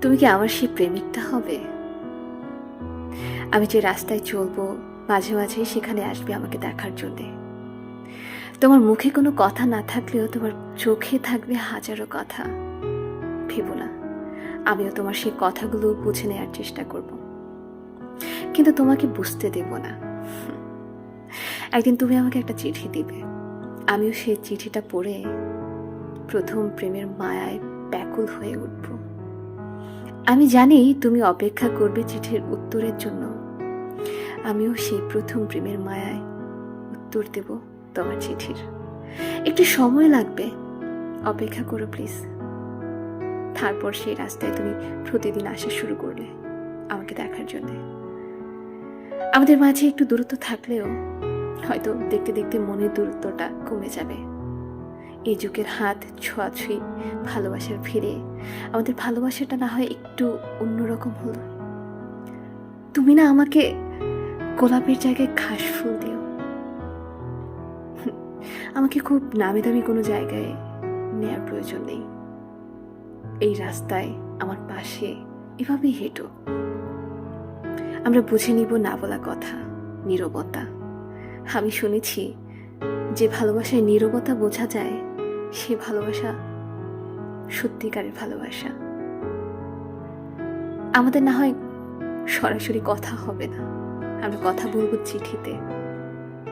তুমি কি আমার সেই প্রেমিকটা হবে? আমি যে রাস্তায় চলবো, মাঝে মাঝে সেখানে আসবে আমাকে দেখার জন্যে। তোমার মুখে কোনো কথা না থাকলেও তোমার চোখে থাকবে হাজারো কথা। ভেবো না, আমিও তোমার সেই কথাগুলো বুঝে নেওয়ার চেষ্টা করব। কিন্তু তোমাকে বুঝতে দেব না। একদিন তুমি আমাকে একটা চিঠি দিবে। আমিও সেই চিঠিটা পড়ে প্রথম প্রেমের মায়ায় ব্যাকুল হয়ে উঠব। আমি জানি তুমি অপেক্ষা করবে চিঠির উত্তরের জন্য। আমিও সেই প্রথম প্রেমের মায়ায় উত্তর দেব তোমার চিঠির। একটু সময় লাগবে। অপেক্ষা করো প্লিজ। তারপর সেই রাস্তায় তুমি প্রতিদিন আসা শুরু করলে আমাকে দেখার জন্যে। আমাদের মাঝে একটু দূরত্ব থাকলেও হয়তো দেখতে দেখতে মনের দূরত্বটা কমে যাবে। এই যুগের হাত ছোঁয়াছুঁই, ভালোবাসার ফিরে আমাদের ভালোবাসাটা না হয় একটু অন্যরকম হলো। তুমি না আমাকে গোলাপের জায়গায় ঘাস ফুল দিও। আমাকে খুব নামি দামি কোনো জায়গায় নেয়ার প্রয়োজন নেই। এই রাস্তায় আমার পাশে এভাবেই হেঁটো। আমরা বুঝে নিব না বলা কথা, নীরবতা। আমি শুনেছি যে ভালোবাসায় নীরবতা বোঝা যায় সে ভালোবাসা সত্যিকারের ভালোবাসা। আমাদের না হয় সরাসরি কথা হবে না। আমরা কথা বলব চিঠিতে।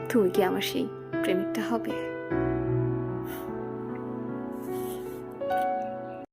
তুমি কি আমার সেই প্রেমিকটা হবে?